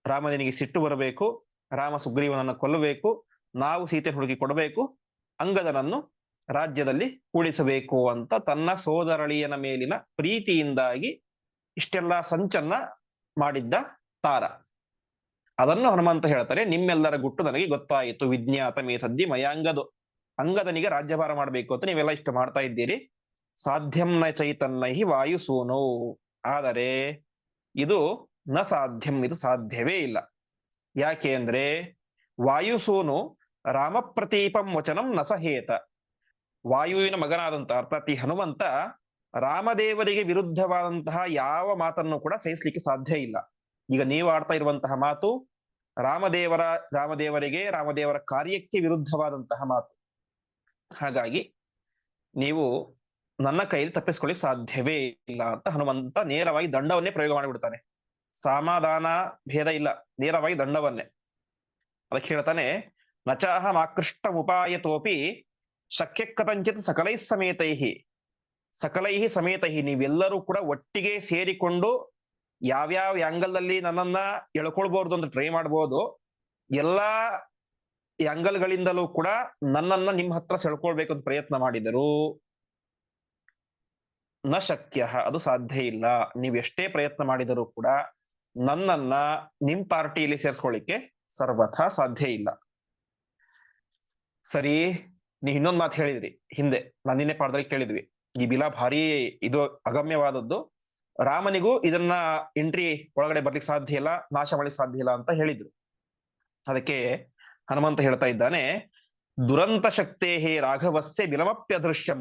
ರಾಮನಿಗೆ ಸಿಟ್ಟು ಬರಬೇಕು, ರಾಮ ಸುಗ್ರೀವನನ್ನು ಕೊಲ್ಲಬೇಕು, ನಾವು ಸೀತೆ ಹುಡುಗಿ ಕೊಡಬೇಕು, ಅಂಗದನನ್ನು ರಾಜ್ಯದಲ್ಲಿ ಕೂಡಿಸಬೇಕು ಅಂತ ತನ್ನ ಸೋದರಳಿಯನ ಮೇಲಿನ ಪ್ರೀತಿಯಿಂದಾಗಿ ಇಷ್ಟೆಲ್ಲ ಸಂಚನ್ನ ಮಾಡಿದ್ದ ತಾರ. ಅದನ್ನು ಹನುಮಂತ ಹೇಳ್ತಾರೆ ನಿಮ್ಮೆಲ್ಲರ ಗುಟ್ಟು ನನಗೆ ಗೊತ್ತಾಯಿತು, ವಿಜ್ಞಾತ ಮಯ ಮಯಾಂಗದು. ಅಂಗದನಿಗೆ ರಾಜ್ಯಭಾರ ಮಾಡಬೇಕು ಅಂತ ನೀವೆಲ್ಲ ಇಷ್ಟ ಮಾಡ್ತಾ ಇದ್ದೀರಿ. ಸಾಧ್ಯಂ ನ ಚೈತನ್ಯ ವಾಯುಸೂನು. ಆದರೆ ಇದು ನ ಸಾಧ್ಯಂ ಇದು ಸಾಧ್ಯವೇ ಇಲ್ಲ. ಯಾಕೆ ಅಂದ್ರೆ ವಾಯುಸೂನು ರಾಮಪ್ರತೀಪಂ ವಚನಂ ನ ಸಹೇತ ವಾಯುವಿನ ಮಗನಾದಂತ ಅರ್ಥಾತ್ ಈ ಹನುಮಂತ ರಾಮದೇವರಿಗೆ ವಿರುದ್ಧವಾದಂತಹ ಯಾವ ಮಾತನ್ನು ಕೂಡ ಸಹಿಸ್ಲಿಕ್ಕೆ ಸಾಧ್ಯ ಇಲ್ಲ. ಈಗ ನೀವು ಆಡ್ತಾ ಇರುವಂತಹ ಮಾತು ರಾಮದೇವರ, ರಾಮದೇವರಿಗೆ, ರಾಮದೇವರ ಕಾರ್ಯಕ್ಕೆ ವಿರುದ್ಧವಾದಂತಹ ಮಾತು. ಹಾಗಾಗಿ ನೀವು ನನ್ನ ಕೈಯಲ್ಲಿ ತಪ್ಪಿಸ್ಕೊಳ್ಳಿಕ್ ಸಾಧ್ಯವೇ ಇಲ್ಲ ಅಂತ ಹನುಮಂತ ನೇರವಾಗಿ ದಂಡವನ್ನೇ ಪ್ರಯೋಗ ಮಾಡಿಬಿಡ್ತಾನೆ. ಸಮಾಧಾನ ಭೇದ ಇಲ್ಲ. ನೇರವಾಗಿ ದಂಡವನ್ನೇ. ಅದಕ್ಕೆ ಹೇಳ್ತಾನೆ, ನಚಾಹಂ ಆಕೃಷ್ಟ ಉಪಾಯತೋಪಿ ಶಕ್ಯ ಕಥಂಚಿತ್ ಸಕಲೈ ಸಮೇತೈ ಸಕಲೈ ಸಮೇತೈ ನೀವೆಲ್ಲರೂ ಕೂಡ ಒಟ್ಟಿಗೆ ಸೇರಿಕೊಂಡು ಯಾವ್ಯಾವ ಆಂಗಲ್ ನನ್ನನ್ನ ಎಳ್ಕೊಳ್ಬಹುದು ಅಂತ ಟ್ರೈ ಮಾಡ್ಬೋದು. ಎಲ್ಲಾ ಗಳಿಂದಲೂ ಕೂಡ ನನ್ನನ್ನ ನಿಮ್ಮ ಹತ್ರ ಸೆಳ್ಕೊಳ್ಬೇಕು ಅಂತ ಪ್ರಯತ್ನ ಮಾಡಿದರು ನ ಶಕ್ಯ. ಅದು ಸಾಧ್ಯ ಇಲ್ಲ. ನೀವೆಷ್ಟೇ ಪ್ರಯತ್ನ ಮಾಡಿದರೂ ಕೂಡ ನನ್ನನ್ನ ನಿಮ್ ಪಾರ್ಟಿಯಲ್ಲಿ ಸೇರ್ಸ್ಕೊಳ್ಳಿಕ್ಕೆ ಸರ್ವಥಾ ಸಾಧ್ಯ ಇಲ್ಲ. ಸರಿ, ನೀ ಇನ್ನೊಂದ್ ಮಾತು ಹೇಳಿದ್ರಿ, ಹಿಂದೆ. ನಿನ್ನೆ ಪಾಠದಲ್ಲಿ ಕೇಳಿದ್ವಿ. ಈ ಬಿಲ ಭಾರಿ ಇದು ಅಗಮ್ಯವಾದದ್ದು. ರಾಮನಿಗೂ ಇದನ್ನ ಎಂಟ್ರಿ ಒಳಗಡೆ ಬರ್ಲಿಕ್ಕೆ ಸಾಧ್ಯ ಇಲ್ಲ, ನಾಶ ಮಾಡ್ಲಿಕ್ಕೆ ಸಾಧ್ಯ ಇಲ್ಲ ಅಂತ ಹೇಳಿದ್ರು. ಅದಕ್ಕೆ ಹನುಮಂತ ಹೇಳ್ತಾ ಇದ್ದಾನೆ, ದುರಂತ ಶಕ್ತೇ ರಾಘವಸ್ಯ ಬಿಲಮಪ್ಯದೃಶ್ಯಂ.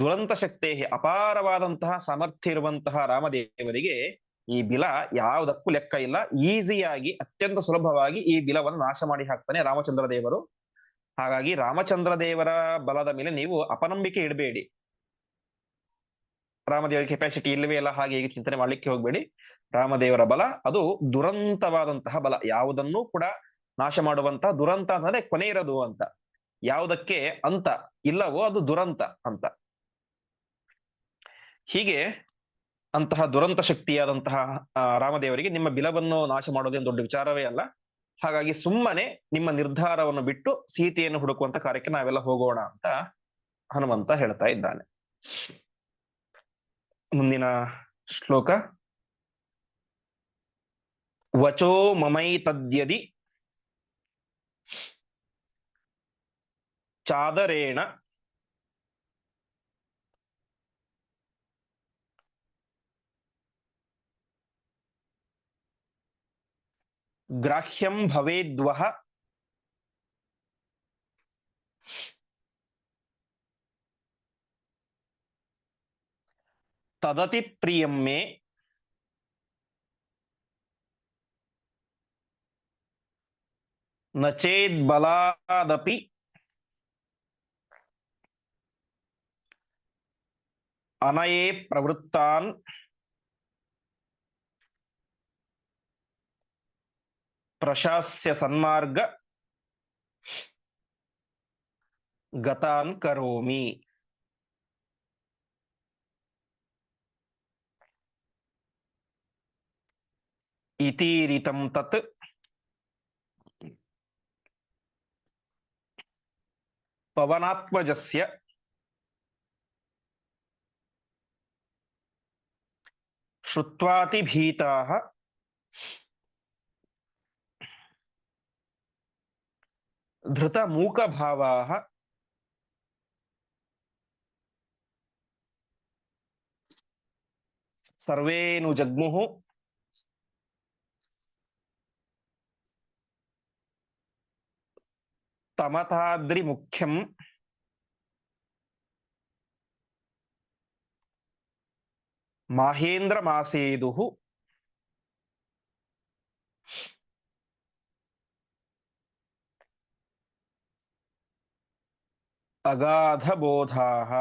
ದುರಂತ ಶಕ್ತೇ ಅಪಾರವಾದಂತಹ ಸಾಮರ್ಥ್ಯ ಇರುವಂತಹ ರಾಮದೇವರಿಗೆ ಈ ಬಿಲ ಯಾವುದಕ್ಕೂ ಲೆಕ್ಕ ಇಲ್ಲ. ಈಸಿಯಾಗಿ, ಅತ್ಯಂತ ಸುಲಭವಾಗಿ ಈ ಬಿಲವನ್ನು ನಾಶ ಮಾಡಿ ಹಾಕ್ತಾನೆ ರಾಮಚಂದ್ರ ದೇವರು. ಹಾಗಾಗಿ ರಾಮಚಂದ್ರ ದೇವರ ಬಲದ ಮೇಲೆ ನೀವು ಅಪನಂಬಿಕೆ ಇಡಬೇಡಿ. ರಾಮದೇವರ ಕೆಪಾಸಿಟಿ ಇಲ್ಲವೇ ಇಲ್ಲ, ಹಾಗೆ ಹೀಗೆ ಚಿಂತನೆ ಮಾಡ್ಲಿಕ್ಕೆ ಹೋಗ್ಬೇಡಿ. ರಾಮದೇವರ ಬಲ, ಅದು ದುರಂತವಾದಂತಹ ಬಲ. ಯಾವುದನ್ನೂ ಕೂಡ ನಾಶ ಮಾಡುವಂತಹ ದುರಂತ ಅಂದ್ರೆ ಕೊನೆ ಇರೋದು ಅಂತ. ಯಾವುದಕ್ಕೆ ಅಂತ? ಇಲ್ಲವೋ ಅದು ದುರಂತ ಅಂತ. ಹೀಗೆ ಅಂತಹ ದುರಂತ ಶಕ್ತಿಯಾದಂತಹ ರಾಮದೇವರಿಗೆ ನಿಮ್ಮ ಬಿಲವನ್ನು ನಾಶ ಮಾಡೋದೇನು ದೊಡ್ಡ ವಿಚಾರವೇ ಅಲ್ಲ. ಹಾಗಾಗಿ ಸುಮ್ಮನೆ ನಿಮ್ಮ ನಿರ್ಧಾರವನ್ನು ಬಿಟ್ಟು ಸೀತೆಯನ್ನು ಹುಡುಕುವಂತ ಕಾರ್ಯಕ್ಕೆ ನಾವೆಲ್ಲ ಹೋಗೋಣ ಅಂತ ಹನುಮಂತ ಹೇಳ್ತಾ ಇದ್ದಾನೆ. ಮುಂದಿನ ಶ್ಲೋಕ. ವಚೋ ಮಮೈತದ್ಯದಿ ಚಾದರೇಣ ಗ್ರಾಹ್ಯಂ ಭವೇದ್ವಹ ತದತಿ ಪ್ರಿಯಂ ಮೇ ನ ಚೇದ್ಬಲಾದಪಿ ಅನಯೇ ಪ್ರವೃತ್ತಾನ್ प्रशास्य सन्मार्ग गतान करोमी। इतीरितं तत् पवनात्मजस्य श्रुत्वातिभीताः धृतमूकभावाः सर्वे नु जग्मुः तमताद्रिमुख्यम् माहेन्द्रमासेदुः अगाधबोधाः।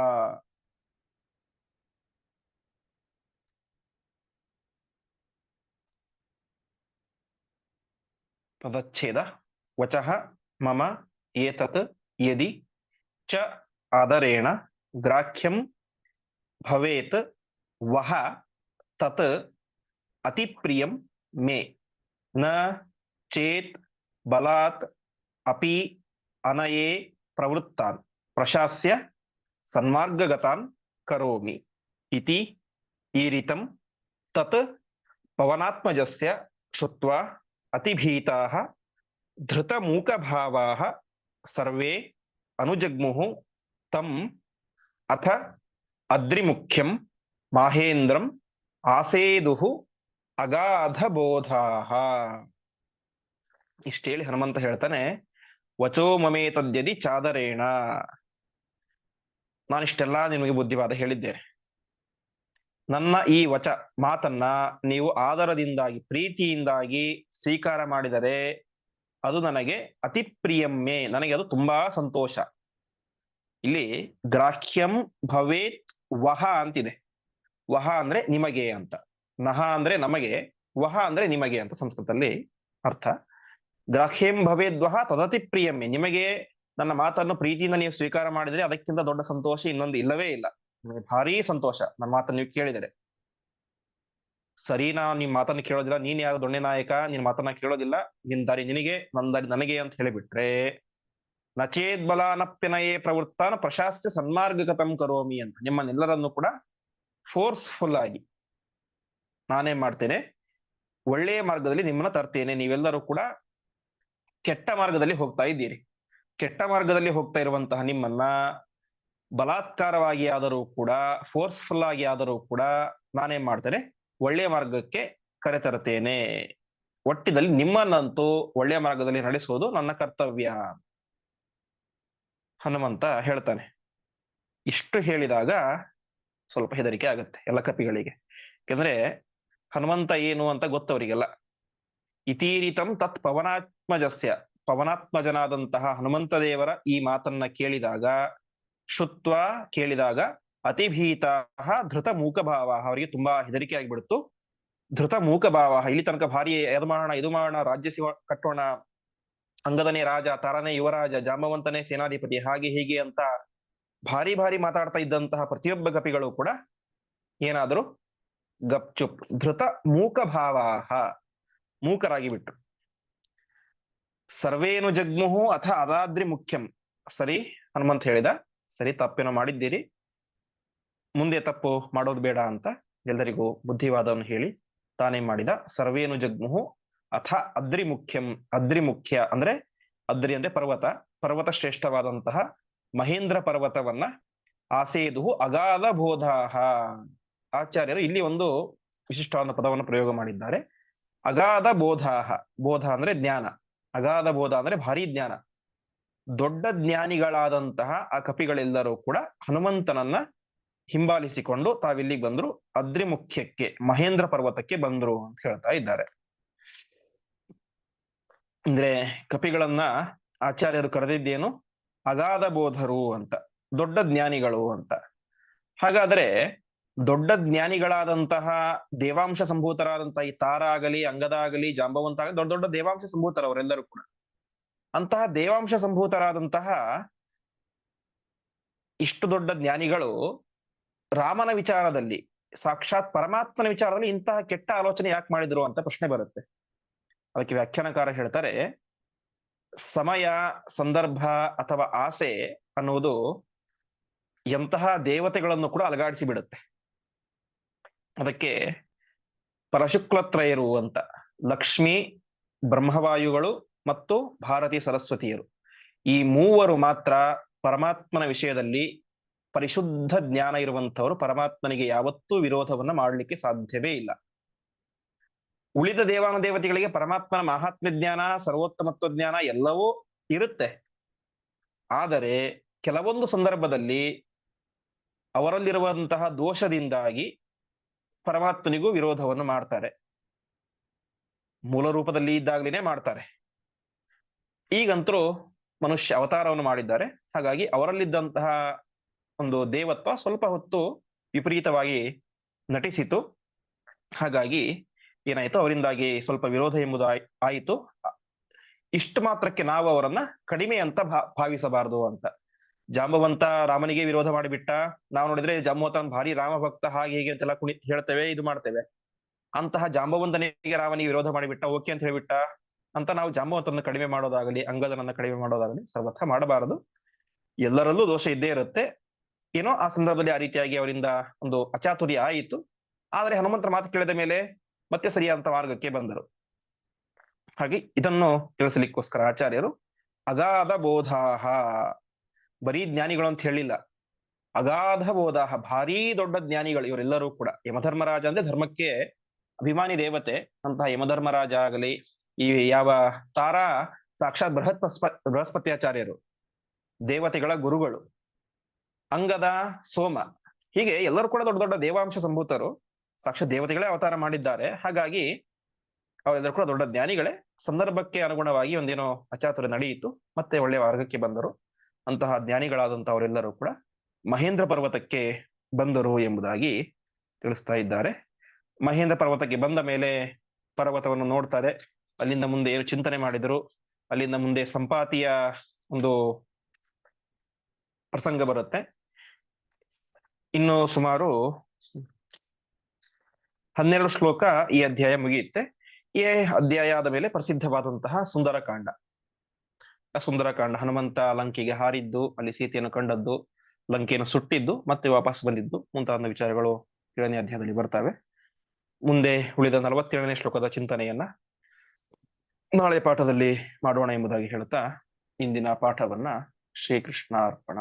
पदच्छेद वचः, मम, एतत्, यदि, च, आदरेण, ग्राह्यं, भवेत् वह तत्, अतिप्रियं, मे। न, चेत्, बलात्, अपि, अनये, प्रवृत्तान्। ಪ್ರಶಾಸ್ಯ ಸನ್ಮಾರ್ಗಗತಾನ್ ಕರೋಮಿ ಇತಿ ಈರಿತಂ ತತ್ ಪವನಾತ್ಮಜಸ್ಯ ಕ್ಷುತ್ವ ಅತಿಭೀತಾ ಧೃತಮೂಕಭಾವಾ ಸರ್ವೇ ಅನುಜಗ್ಮುಹು ತಂ ಅಥ ಅದ್ರಿಮುಖ್ಯಂ ಮಾಹೇಂದ್ರಂ ಆಸೇದುಹು ಅಗಾಧಬೋಧಾ. ಇಷ್ಟೇಳಿ ಹನುಮಂತ ಹೇಳ್ತಾನೆ, ವಚೋ ಮಮೇ ತದ್ಯದಿ ಚಾದರೇಣ. ನಾನಿಷ್ಟೆಲ್ಲಾ ನಿಮಗೆ ಬುದ್ಧಿವಾದ ಹೇಳಿದ್ದೇನೆ. ನನ್ನ ಈ ವಚ, ಮಾತನ್ನ ನೀವು ಆದರದಿಂದಾಗಿ, ಪ್ರೀತಿಯಿಂದಾಗಿ ಸ್ವೀಕಾರ ಮಾಡಿದರೆ ಅದು ನನಗೆ ಅತಿ ಪ್ರಿಯಮ್ಮೆ, ನನಗೆ ಅದು ತುಂಬಾ ಸಂತೋಷ. ಇಲ್ಲಿ ಗ್ರಾಹ್ಯಂ ಭವೇತ್ ವಹ ಅಂತಿದೆ. ವಹ ಅಂದ್ರೆ ನಿಮಗೆ ಅಂತ. ನಹ ಅಂದ್ರೆ ನಮಗೆ, ವಹ ಅಂದ್ರೆ ನಿಮಗೆ ಅಂತ ಸಂಸ್ಕೃತದಲ್ಲಿ ಅರ್ಥ. ಗ್ರಾಹ್ಯಂ ಭವೇದ್ವಹ ತದತಿ ಪ್ರಿಯಮ್ಮೆ, ನಿಮಗೆ ನನ್ನ ಮಾತನ್ನು ಪ್ರೀತಿಯಿಂದ ನೀವು ಸ್ವೀಕಾರ ಮಾಡಿದ್ರೆ ಅದಕ್ಕಿಂತ ದೊಡ್ಡ ಸಂತೋಷ ಇನ್ನೊಂದು ಇಲ್ಲವೇ ಇಲ್ಲ. ನನಗೆ ಭಾರಿ ಸಂತೋಷ ನನ್ನ ಮಾತನ್ನು ನೀವು ಕೇಳಿದರೆ. ಸರಿ ನಾ ನಿಮ್ ಮಾತನ್ನು ಕೇಳೋದಿಲ್ಲ. ನೀನ್ ಯಾರು ದೊಣ್ಣೆ ನಾಯಕ? ನಿನ್ ಮಾತನ್ನ ಕೇಳೋದಿಲ್ಲ. ನಿನ್ ದಾರಿ ನಿನಗೆ ನನ್ ದಾರಿ ನನಗೆ ಅಂತ ಹೇಳಿಬಿಟ್ರೆ ನಚೇದ್ ಬಲಾನಪ್ಯನಯೇ ಪ್ರವೃತ್ತಾನ ಪ್ರಶಾಸ್ಯ ಸನ್ಮಾರ್ಗಗತಂ ಕರೋಮಿ ಅಂತ ನಿಮ್ಮನ್ನೆಲ್ಲರನ್ನು ಕೂಡ ಫೋರ್ಸ್ಫುಲ್ ಆಗಿ ನಾನೇ ಮಾಡ್ತೇನೆ. ಒಳ್ಳೆಯ ಮಾರ್ಗದಲ್ಲಿ ನಿಮ್ಮನ್ನ ತರ್ತೇನೆ. ನೀವೆಲ್ಲರೂ ಕೂಡ ಕೆಟ್ಟ ಮಾರ್ಗದಲ್ಲಿ ಹೋಗ್ತಾ ಇದ್ದೀರಿ. ಕೆಟ್ಟ ಮಾರ್ಗದಲ್ಲಿ ಹೋಗ್ತಾ ಇರುವಂತಹ ನಿಮ್ಮನ್ನ ಬಲಾತ್ಕಾರವಾಗಿ ಆದರೂ ಕೂಡ ಫೋರ್ಸ್ಫುಲ್ ಆಗಿ ಆದರೂ ಕೂಡ ನಾನೇನ್ ಮಾಡ್ತೇನೆ, ಒಳ್ಳೆಯ ಮಾರ್ಗಕ್ಕೆ ಕರೆತರುತ್ತೇನೆ ಒಟ್ಟಿನಲ್ಲಿ ನಿಮ್ಮನ್ನಂತೂ ಒಳ್ಳೆಯ ಮಾರ್ಗದಲ್ಲಿ ನಡೆಸೋದು ನನ್ನ ಕರ್ತವ್ಯ ಹನುಮಂತ ಹೇಳ್ತಾನೆ. ಇಷ್ಟು ಹೇಳಿದಾಗ ಸ್ವಲ್ಪ ಹೆದರಿಕೆ ಆಗುತ್ತೆ ಎಲ್ಲ ಕಪಿಗಳಿಗೆ. ಯಾಕಂದ್ರೆ ಹನುಮಂತ ಏನು ಅಂತ ಗೊತ್ತವರಿಗೆಲ್ಲ. ಇತೀರಿತಂ ತತ್ ಪವನಾತ್ಮಜಸ್ಯ. ಪವನಾತ್ಮಜನಾದಂತಹ ಹನುಮಂತ ದೇವರ ಈ ಮಾತನ್ನ ಕೇಳಿದಾಗ ಶುತ್ವ ಕೇಳಿದಾಗ ಅತಿಭೀತ ಧೃತ ಮೂಕಭಾವ ಅವರಿಗೆ ತುಂಬಾ ಹೆದರಿಕೆ ಆಗಿಬಿಡ್ತು ಧೃತ ಮೂಕಭಾವ ಇಲ್ಲಿ ತನಕ ಭಾರಿ ಅದು ಮಾಡೋಣ ಇದು ಮಾಡೋಣ ರಾಜ್ಯ ಸಿವ ಕಟ್ಟೋಣ, ಅಂಗದನೇ ರಾಜ, ತಾರನೇ ಯುವರಾಜ, ಜಾಂಬವಂತನೇ ಸೇನಾಧಿಪತಿ, ಹಾಗೆ ಹೀಗೆ ಅಂತ ಭಾರಿ ಭಾರಿ ಮಾತಾಡ್ತಾ ಇದ್ದಂತಹ ಪ್ರತಿಯೊಬ್ಬ ಗಪಿಗಳು ಕೂಡ ಏನಾದರೂ ಗಪ್ಚುಪ್. ಧೃತ ಮೂಕಭಾವ ಮೂಕರಾಗಿ ಬಿಟ್ರು ಸರ್ವೇನು ಜಗ್ಮುಹು ಅಥ ಅದಾದ್ರಿ ಮುಖ್ಯಂ. ಸರಿ, ಹನುಮಂತ್ ಹೇಳಿದ. ಸರಿ, ತಪ್ಪೇನೋ ಮಾಡಿದ್ದೀರಿ. ಮುಂದೆ ತಪ್ಪು ಮಾಡೋದು ಬೇಡ ಅಂತ ಎಲ್ಲರಿಗೂ ಬುದ್ಧಿವಾದವನ್ನು ಹೇಳಿ ತಾನೇ ಮಾಡಿದ. ಸರ್ವೇನು ಜಗ್ಮುಹು ಅಥ ಅದ್ರಿ ಮುಖ್ಯಂ. ಅದ್ರಿ ಮುಖ್ಯ ಅಂದ್ರೆ ಅದ್ರಿ ಅಂದ್ರೆ ಪರ್ವತ. ಪರ್ವತ ಶ್ರೇಷ್ಠವಾದಂತಹ ಮಹೇಂದ್ರ ಪರ್ವತವನ್ನ ಆಸೇದು ಅಗಾಧ ಬೋಧಾಹ. ಆಚಾರ್ಯರು ಇಲ್ಲಿ ಒಂದು ವಿಶಿಷ್ಟವಾದ ಪದವನ್ನು ಪ್ರಯೋಗ ಮಾಡಿದ್ದಾರೆ. ಅಗಾಧ ಬೋಧಾಹ. ಬೋಧ ಅಂದ್ರೆ ಜ್ಞಾನ. ಅಗಾಧ ಬೋಧ ಅಂದ್ರೆ ಭಾರಿ ಜ್ಞಾನ. ದೊಡ್ಡ ಜ್ಞಾನಿಗಳಾದಂತಹ ಆ ಕಪಿಗಳೆಲ್ಲರೂ ಕೂಡ ಹನುಮಂತನನ್ನ ಹಿಂಬಾಲಿಸಿಕೊಂಡು ತಾವಿಲ್ಲಿಗೆ ಬಂದ್ರು. ಅದ್ರಿಮುಖ್ಯಕ್ಕೆ, ಮಹೇಂದ್ರ ಪರ್ವತಕ್ಕೆ ಬಂದ್ರು ಅಂತ ಹೇಳ್ತಾ ಇದ್ದಾರೆ. ಅಂದ್ರೆ ಕಪಿಗಳನ್ನ ಆಚಾರ್ಯರು ಕರೆದಿದ್ದೇನು? ಅಗಾಧ ಬೋಧರು ಅಂತ, ದೊಡ್ಡ ಜ್ಞಾನಿಗಳು ಅಂತ. ಹಾಗಾದ್ರೆ ದೊಡ್ಡ ಜ್ಞಾನಿಗಳಾದಂತಹ ದೇವಾಂಶ ಸಂಭೂತರಾದಂತಹ ಈ ತಾರ ಆಗಲಿ, ಅಂಗದ ಆಗಲಿ, ಜಾಂಬವಂತ ಆಗಲಿ, ದೊಡ್ಡ ದೊಡ್ಡ ದೇವಾಂಶ ಸಂಭೂತರ ಅವರೆಲ್ಲರೂ ಕೂಡ. ಅಂತಹ ದೇವಾಂಶ ಸಂಭೂತರಾದಂತಹ ಇಷ್ಟು ದೊಡ್ಡ ಜ್ಞಾನಿಗಳು ರಾಮನ ವಿಚಾರದಲ್ಲಿ, ಸಾಕ್ಷಾತ್ ಪರಮಾತ್ಮನ ವಿಚಾರದಲ್ಲಿ ಇಂತಹ ಕೆಟ್ಟ ಆಲೋಚನೆ ಯಾಕೆ ಮಾಡಿದ್ರು ಅಂತ ಪ್ರಶ್ನೆ ಬರುತ್ತೆ. ಅದಕ್ಕೆ ವ್ಯಾಖ್ಯಾನಕಾರ ಹೇಳ್ತಾರೆ, ಸಮಯ, ಸಂದರ್ಭ ಅಥವಾ ಆಸೆ ಅನ್ನುವುದು ಎಂತಹ ದೇವತೆಗಳನ್ನು ಕೂಡ ಅಲಗಾಡಿಸಿ ಬಿಡುತ್ತೆ ಅದಕ್ಕೆ ಪರಶುಕ್ಲತ್ರಯರು ಅಂತ ಲಕ್ಷ್ಮಿ, ಬ್ರಹ್ಮವಾಯುಗಳು ಮತ್ತು ಭಾರತಿ ಸರಸ್ವತಿಯರು. ಈ ಮೂವರು ಮಾತ್ರ ಪರಮಾತ್ಮನ ವಿಷಯದಲ್ಲಿ ಪರಿಶುದ್ಧ ಜ್ಞಾನ ಇರುವಂತವರು ಪರಮಾತ್ಮನಿಗೆ ಯಾವತ್ತೂ ವಿರೋಧವನ್ನ ಮಾಡಲಿಕ್ಕೆ ಸಾಧ್ಯವೇ ಇಲ್ಲ. ಉಳಿದ ದೇವಾನ ದೇವತೆಗಳಿಗೆ ಪರಮಾತ್ಮನ ಮಹಾತ್ಮ ಜ್ಞಾನ, ಸರ್ವೋತ್ತಮತ್ವ ಜ್ಞಾನ ಎಲ್ಲವೂ ಇರುತ್ತೆ. ಆದರೆ ಕೆಲವೊಂದು ಸಂದರ್ಭದಲ್ಲಿ ಅವರಲ್ಲಿರುವಂತಹ ದೋಷದಿಂದಾಗಿ ಪರಮಾತ್ಮನಿಗೂ ವಿರೋಧವನ್ನು ಮಾಡ್ತಾರೆ. ಮೂಲ ರೂಪದಲ್ಲಿ ಇದ್ದಾಗ್ಲೇನೆ ಮಾಡ್ತಾರೆ. ಈಗಂತರೂ ಮನುಷ್ಯ ಅವತಾರವನ್ನು ಮಾಡಿದ್ದಾರೆ. ಹಾಗಾಗಿ ಅವರಲ್ಲಿದ್ದಂತಹ ಒಂದು ದೇವತ್ವ ಸ್ವಲ್ಪ ಹೊತ್ತು ವಿಪರೀತವಾಗಿ ನಟಿಸಿತು. ಹಾಗಾಗಿ ಏನಾಯ್ತು? ಅವರಿಂದಾಗಿ ಸ್ವಲ್ಪ ವಿರೋಧ ಎಂಬುದು ಆಯ್- ಆಯಿತು. ಇಷ್ಟು ಮಾತ್ರಕ್ಕೆ ನಾವು ಅವರನ್ನ ಕಡಿಮೆ ಅಂತ ಭಾವಿಸಬಾರದು ಅಂತ. ಜಾಂಬವಂತ ರಾಮನಿಗೆ ವಿರೋಧ ಮಾಡಿಬಿಟ್ಟ. ನಾವು ನೋಡಿದ್ರೆ ಜಾಂಬವಂತ ಭಾರಿ ರಾಮ ಭಕ್ತ ಹಾಗೆ ಹೀಗೆ ಅಂತೆಲ್ಲ ಕುಣಿ, ಹೇಳ್ತೇವೆ, ಇದು ಮಾಡ್ತೇವೆ. ಅಂತಹ ಜಾಂಬವಂತನಿಗೆ ರಾಮನಿಗೆ ವಿರೋಧ ಮಾಡಿಬಿಟ್ಟ, ಓಕೆ ಅಂತ ಹೇಳಿಬಿಟ್ಟ. ಅಂತ ನಾವು ಜಾಂಬವಂತನ ಕಡಿಮೆ ಮಾಡೋದಾಗಲಿ, ಅಂಗದನನ್ನ ಕಡಿಮೆ ಮಾಡೋದಾಗಲಿ ಸರ್ವಥ ಮಾಡಬಾರದು. ಎಲ್ಲರಲ್ಲೂ ದೋಷ ಇದ್ದೇ ಇರುತ್ತೆ. ಏನೋ ಆ ಸಂದರ್ಭದಲ್ಲಿ ಆ ರೀತಿಯಾಗಿ ಅವರಿಂದ ಒಂದು ಅಚಾತುರ್ಯ ಆಯಿತು. ಆದರೆ ಹನುಮಂತರ ಮಾತು ಕೇಳಿದ ಮೇಲೆ ಮತ್ತೆ ಸರಿಯಾದಂತ ಮಾರ್ಗಕ್ಕೆ ಬಂದರು. ಹಾಗೆ ಇದನ್ನು ತಿಳಿಸಲಿಕ್ಕೋಸ್ಕರ ಆಚಾರ್ಯರು, ಅಗಾಧ ಬೋಧಾಹ. ಬರೀ ಜ್ಞಾನಿಗಳು ಅಂತ ಹೇಳಿಲ್ಲ. ಅಗಾಧ ಬೋಧಾಹ ಭಾರೀ ದೊಡ್ಡ ಜ್ಞಾನಿಗಳು ಇವರೆಲ್ಲರೂ ಕೂಡ. ಯಮಧರ್ಮರಾಜ ಅಂದ್ರೆ ಧರ್ಮಕ್ಕೆ ಅಭಿಮಾನಿ ದೇವತೆ. ಅಂತಹ ಯಮಧರ್ಮರಾಜ ಆಗಲಿ, ಈ ಯಾವ ತಾರಾ ಸಾಕ್ಷಾತ್ ಬೃಹತ್ ಬೃಹಸ್ಪ- ಬೃಹಸ್ಪತ್ಯಾಚಾರ್ಯರು, ದೇವತೆಗಳ ಗುರುಗಳು, ಅಂಗದ ಸೋಮ, ಹೀಗೆ ಎಲ್ಲರೂ ಕೂಡ ದೊಡ್ಡ ದೊಡ್ಡ ದೇವಾಂಶ ಸಂಭೂತರು, ಸಾಕ್ಷಾತ್ ದೇವತೆಗಳೇ ಅವತಾರ ಮಾಡಿದ್ದಾರೆ. ಹಾಗಾಗಿ ಅವರೆಲ್ಲರೂ ಕೂಡ ದೊಡ್ಡ ಜ್ಞಾನಿಗಳೇ. ಸಂದರ್ಭಕ್ಕೆ ಅನುಗುಣವಾಗಿ ಒಂದೇನೋ ಅಚಾತುರ ನಡೆಯಿತು. ಮತ್ತೆ ಒಳ್ಳೆಯ ಮಾರ್ಗಕ್ಕೆ ಬಂದರು. ಅಂತಹ ಜ್ಞಾನಿಗಳಾದಂತಹವರೆಲ್ಲರೂ ಕೂಡ ಮಹೇಂದ್ರ ಪರ್ವತಕ್ಕೆ ಬಂದರು ಎಂಬುದಾಗಿ ತಿಳಿಸ್ತಾ ಇದ್ದಾರೆ. ಮಹೇಂದ್ರ ಪರ್ವತಕ್ಕೆ ಬಂದ ಮೇಲೆ ಪರ್ವತವನ್ನು ನೋಡ್ತಾರೆ. ಅಲ್ಲಿಂದ ಮುಂದೆ ಏನು ಚಿಂತನೆ ಮಾಡಿದರು? ಅಲ್ಲಿಂದ ಮುಂದೆ ಸಂಪಾತಿಯ ಒಂದು ಪ್ರಸಂಗ ಬರುತ್ತೆ. ಇನ್ನು ಸುಮಾರು ಹನ್ನೆರಡು ಶ್ಲೋಕ ಈ ಅಧ್ಯಾಯ ಮುಗಿಯುತ್ತೆ. ಈ ಅಧ್ಯಾಯ ಆದ ಮೇಲೆ ಪ್ರಸಿದ್ಧವಾದಂತಹ ಸುಂದರಕಾಂಡ. ಸುಂದರಕಾಂಡ ಹನುಮಂತ ಲಂಕೆಗೆ ಹಾರಿದ್ದು, ಅಲ್ಲಿ ಸೀತೆಯನ್ನು ಕಂಡದ್ದು, ಲಂಕೆಯನ್ನು ಸುಟ್ಟಿದ್ದು, ಮತ್ತೆ ವಾಪಸ್ ಬಂದಿದ್ದು ಮುಂತಾದ ವಿಚಾರಗಳು ಏಳನೇ ಅಧ್ಯಾಯದಲ್ಲಿ ಬರ್ತವೆ. ಮುಂದೆ ಉಳಿದ ನಲವತ್ತೇಳನೇ ಶ್ಲೋಕದ ಚಿಂತನೆಯನ್ನ ನಾಳೆ ಪಾಠದಲ್ಲಿ ಮಾಡೋಣ ಎಂಬುದಾಗಿ ಹೇಳುತ್ತಾ ಇಂದಿನ ಪಾಠವನ್ನ ಶ್ರೀಕೃಷ್ಣ ಅರ್ಪಣ